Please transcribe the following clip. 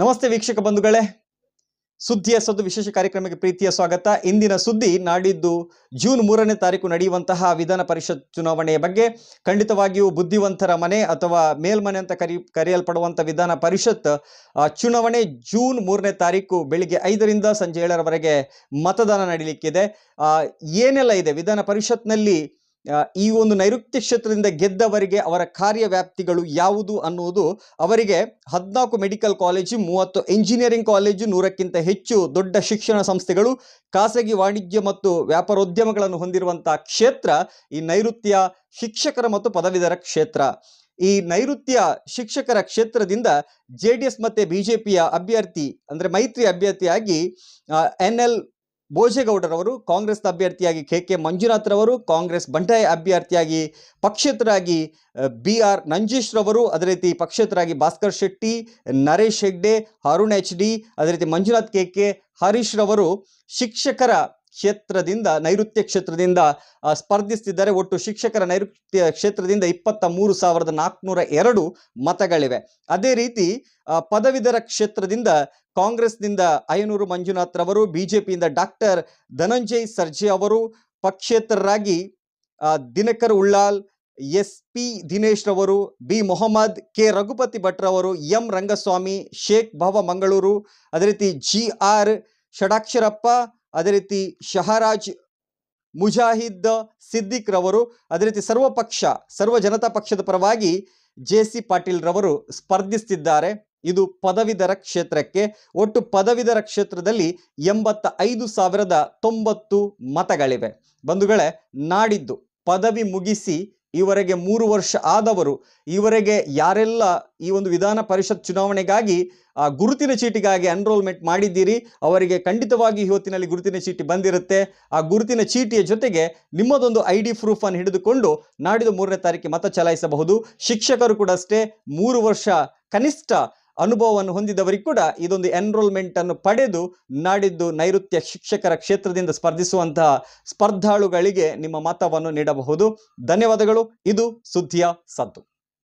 ನಮಸ್ತೆ ವೀಕ್ಷಕ ಬಂಧುಗಳೇ. ಸುದ್ದಿಯ ಸದ್ದು ವಿಶೇಷ ಕಾರ್ಯಕ್ರಮಕ್ಕೆ ಪ್ರೀತಿಯ ಸ್ವಾಗತ. ಇಂದಿನ ಸುದ್ದಿ ನಾಡಿದ್ದು ಜೂನ್ ಮೂರನೇ ತಾರೀಕು ನಡೆಯುವಂತಹ ವಿಧಾನ ಪರಿಷತ್ ಚುನಾವಣೆಯ ಬಗ್ಗೆ. ಖಂಡಿತವಾಗಿಯೂ ಬುದ್ಧಿವಂತರ ಮನೆ ಅಥವಾ ಮೇಲ್ಮನೆ ಅಂತ ಕರಿ ಕರೆಯಲ್ಪಡುವಂಥ ವಿಧಾನ ಪರಿಷತ್ ಚುನಾವಣೆ ಜೂನ್ ಮೂರನೇ ತಾರೀಕು ಬೆಳಿಗ್ಗೆ ಐದರಿಂದ ಸಂಜೆ ಏಳರವರೆಗೆ ಮತದಾನ ನಡೀಲಿಕ್ಕಿದೆ. ಏನೆಲ್ಲ ಇದೆ? ವಿಧಾನ ಪರಿಷತ್ನಲ್ಲಿ ಈ ಒಂದು ನೈಋತ್ಯ ಕ್ಷೇತ್ರದಿಂದ ಗೆದ್ದವರಿಗೆ ಅವರ ಕಾರ್ಯವ್ಯಾಪ್ತಿಗಳು ಯಾವುದು ಅನ್ನುವುದು ಅವರಿಗೆ ಹದಿನಾಲ್ಕು ಮೆಡಿಕಲ್ ಕಾಲೇಜು, ಮೂವತ್ತು ಇಂಜಿನಿಯರಿಂಗ್ ಕಾಲೇಜು ನೂರಕ್ಕಿಂತ ಹೆಚ್ಚು ದೊಡ್ಡ ಶಿಕ್ಷಣ ಸಂಸ್ಥೆಗಳು, ಖಾಸಗಿ ವಾಣಿಜ್ಯ ಮತ್ತು ವ್ಯಾಪಾರೋದ್ಯಮಗಳನ್ನು ಹೊಂದಿರುವಂತಹ ಕ್ಷೇತ್ರ ಈ ನೈಋತ್ಯ ಶಿಕ್ಷಕರ ಮತ್ತು ಪದವೀಧರ ಕ್ಷೇತ್ರ. ಈ ನೈಋತ್ಯ ಶಿಕ್ಷಕರ ಕ್ಷೇತ್ರದಿಂದ ಜೆ ಡಿ ಎಸ್ ಮತ್ತೆ ಬಿಜೆಪಿಯ ಅಭ್ಯರ್ಥಿ, ಅಂದ್ರೆ ಮೈತ್ರಿ ಅಭ್ಯರ್ಥಿಯಾಗಿ ಎನ್ ಎಲ್ ಭೋಜೇಗೌಡರವರು ಕಾಂಗ್ರೆಸ್ ಅಭ್ಯರ್ಥಿಯಾಗಿ ಕೆ ಕೆ ಮಂಜುನಾಥ್ರವರು, ಕಾಂಗ್ರೆಸ್ ಬಂಡಾಯ ಅಭ್ಯರ್ಥಿಯಾಗಿ ಪಕ್ಷೇತರಾಗಿ ಬಿ ಆರ್ ನಂಜೇಶ್ರವರು, ಅದೇ ರೀತಿ ಪಕ್ಷೇತರಾಗಿ ಭಾಸ್ಕರ್ ಶೆಟ್ಟಿ, ನರೇಶ್ ಹೆಗ್ಡೆ, ಅರುಣ್ ಎಚ್ ಡಿ, ಅದೇ ರೀತಿ ಮಂಜುನಾಥ್ ಕೆ ಕೆ ಹರೀಶ್ರವರು ಶಿಕ್ಷಕರ ಕ್ಷೇತ್ರದಿಂದ, ನೈಋತ್ಯ ಕ್ಷೇತ್ರದಿಂದ ಸ್ಪರ್ಧಿಸುತ್ತಿದ್ದಾರೆ ಒಟ್ಟು ಶಿಕ್ಷಕರ ನೈಋತ್ಯ ಕ್ಷೇತ್ರದಿಂದ ಇಪ್ಪತ್ತ ಮೂರು ಸಾವಿರದ ನಾಲ್ಕುನೂರ ಎರಡು ಮತಗಳಿವೆ. ಅದೇ ರೀತಿ ಪದವೀಧರ ಕ್ಷೇತ್ರದಿಂದ ಕಾಂಗ್ರೆಸ್ನಿಂದ ಅಯ್ಯನೂರು ಮಂಜುನಾಥ್ ರವರು, ಬಿಜೆಪಿಯಿಂದ ಡಾಕ್ಟರ್ ಧನಂಜಯ್ ಸರ್ಜೆ ಅವರು, ಪಕ್ಷೇತರರಾಗಿ ದಿನಕರ್ ಉಳ್ಳಾಲ್ ಎಸ್ ಪಿ ದಿನೇಶ್ ರವರು, ಬಿ ಮೊಹಮ್ಮದ್, ಕೆ ರಘುಪತಿ ಭಟ್ರವರು ಎಂ ರಂಗಸ್ವಾಮಿ, ಶೇಖ್ ಭವ ಮಂಗಳೂರು, ಅದೇ ರೀತಿ ಜಿ ಆರ್ ಷಡಾಕ್ಷರಪ್ಪ ಅದೇ ರೀತಿ ಶಹರಾಜ್ ಮುಜಾಹಿದ್ ಸಿದ್ದಿಕ್ ರವರು, ಅದೇ ರೀತಿ ಸರ್ವ ಪಕ್ಷ, ಸರ್ವ ಜನತಾ ಪಕ್ಷದ ಪರವಾಗಿ ಜೆ ಸಿ ಪಾಟೀಲ್ ರವರು ಸ್ಪರ್ಧಿಸ್ತಿದ್ದಾರೆ. ಇದು ಪದವೀಧರ ಕ್ಷೇತ್ರಕ್ಕೆ, ಒಟ್ಟು ಪದವೀಧರ ಕ್ಷೇತ್ರದಲ್ಲಿ ಎಂಬತ್ತ ಐದು ಸಾವಿರದ ತೊಂಬತ್ತು ಮತಗಳಿವೆ. ಬಂಧುಗಳೇ, ನಾಡಿದ್ದು ಪದವಿ ಮುಗಿಸಿ ಈವರೆಗೆ ಮೂರು ವರ್ಷ ಆದವರು, ಈವರೆಗೆ ಯಾರೆಲ್ಲ ಈ ಒಂದು ವಿಧಾನ ಪರಿಷತ್ ಚುನಾವಣೆಗಾಗಿ, ಆ, ಗುರುತಿನ ಚೀಟಿಗಾಗಿ ಎನ್ರೋಲ್ಮೆಂಟ್ ಮಾಡಿದ್ದೀರಿ, ಅವರಿಗೆ ಖಂಡಿತವಾಗಿ ಇವತ್ತಿನಲ್ಲಿ ಗುರುತಿನ ಚೀಟಿ ಬಂದಿರುತ್ತೆ. ಆ ಗುರುತಿನ ಚೀಟಿಯ ಜೊತೆಗೆ ನಿಮ್ಮದೊಂದು ಐ ಡಿ ಪ್ರೂಫನ್ನು ಹಿಡಿದುಕೊಂಡು ನಾಡಿದ ಮೂರನೇ ತಾರೀಕಿಗೆ ಮತ ಚಲಾಯಿಸಬಹುದು. ಶಿಕ್ಷಕರು ಕೂಡ ಅಷ್ಟೇ, ಮೂರು ವರ್ಷ ಕನಿಷ್ಠ ಅನುಭವವನ್ನು ಹೊಂದಿದವರಿಗೆ ಕೂಡ ಇದೊಂದು ಎನ್ರೋಲ್ಮೆಂಟ್ ಅನ್ನು ಪಡೆದು ನಾಡಿದ್ದು ನೈಋತ್ಯ ಶಿಕ್ಷಕರ ಕ್ಷೇತ್ರದಿಂದ ಸ್ಪರ್ಧಿಸುವಂತಹ ಸ್ಪರ್ಧಾಳುಗಳಿಗೆ ನಿಮ್ಮ ಮತವನ್ನು ನೀಡಬಹುದು. ಧನ್ಯವಾದಗಳು. ಇದು ಸುದ್ದಿಯ ಸದ್ದು.